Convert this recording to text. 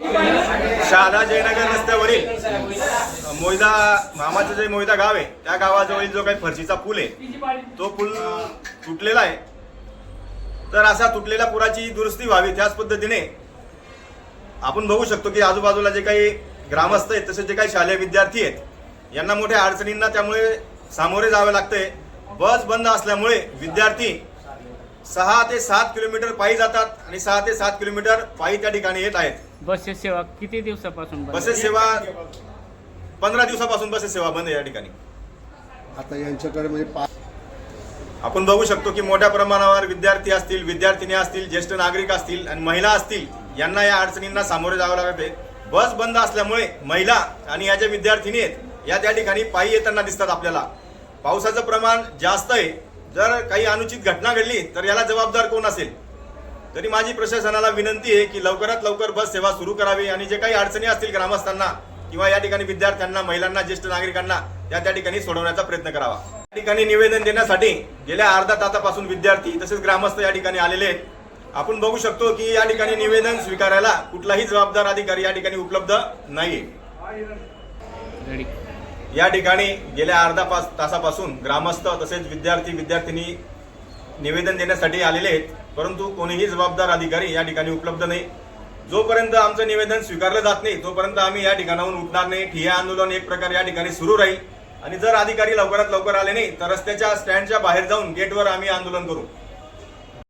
शहादा जयनगर रस्त्यावरील मोयदा मामाचं जे मोयदा गाव आहे त्या गावाजवळील जो काही फरशीचा पूल आहे तो पूल तुटलेला आहे. तर असा तुटलेल्या पुराची दुरुस्ती व्हावी त्याच पद्धतीने आपण बघू शकतो की आजूबाजूला जे काही ग्रामस्थ आहेत तसेच जे काही शालेय विद्यार्थी आहेत यांना मोठ्या अडचणींना त्यामुळे सामोरे जावे लागते. बस बंद असल्यामुळे विद्यार्थी सहा ते सात किलोमीटर पायी जातात आणि सहा ते सात किलोमीटर पायी त्या ठिकाणी येत आहेत. बसेस सेवा किती दिवसापासून बंद बसेस सेवा पंधरा दिवसापासून बसेस सेवा बंद आहे या ठिकाणी. आता यांच्याकडे म्हणजे पा आपण बघू शकतो की मोठ्या प्रमाणावर विद्यार्थी असतील विद्यार्थिनी असतील ज्येष्ठ नागरिक असतील आणि महिला असतील यांना या अडचणींना सामोरे जावं लागत आहे. बस बंद असल्यामुळे महिला आणि या ज्या विद्यार्थिनी आहेत या त्या ठिकाणी पायी येताना दिसतात आपल्याला. पावसाचं प्रमाण जास्त आहे. जर काही अनुचित घटना घडली तर याला जबाबदार कोण असेल? तरी माझी प्रशासनाला विनंती आहे की लवकरात लवकर बस सेवा सुरू करावी आणि जे काही अडचणी असतील ग्रामस्थांना किंवा या ठिकाणी विद्यार्थ्यांना महिलांना ज्येष्ठ नागरिकांना त्या त्या ठिकाणी सोडवण्याचा प्रयत्न करावा. या ठिकाणी निवेदन देण्यासाठी गेल्या अर्धा तासापासून विद्यार्थी तसेच ग्रामस्थ या ठिकाणी आलेले आहेत. आपण बघू शकतो की या ठिकाणी निवेदन स्वीकारायला कुठलाही जबाबदार अधिकारी या ठिकाणी उपलब्ध नाहीये. या ठिकाणी गेल्या अर्धा पाच तासापासून ग्रामस्थ तसेच विद्यार्थी विद्यार्थिनी निवेदन देण्यासाठी आलेले आहेत. परंतु कोणीही जबाबदार अधिकारी या ठिकाणी उपलब्ध नाही. जोपर्यंत आमचं निवेदन स्वीकारलं जात नाही तोपर्यंत आम्ही या ठिकाणाहून उठणार नाही. ठिया आंदोलन एक प्रकारे या ठिकाणी सुरू राहील. आणि जर अधिकारी लवकरात लवकर आले नाही तर रस्त्याच्या स्टँडच्या बाहेर जाऊन गेटवर आम्ही आंदोलन करू.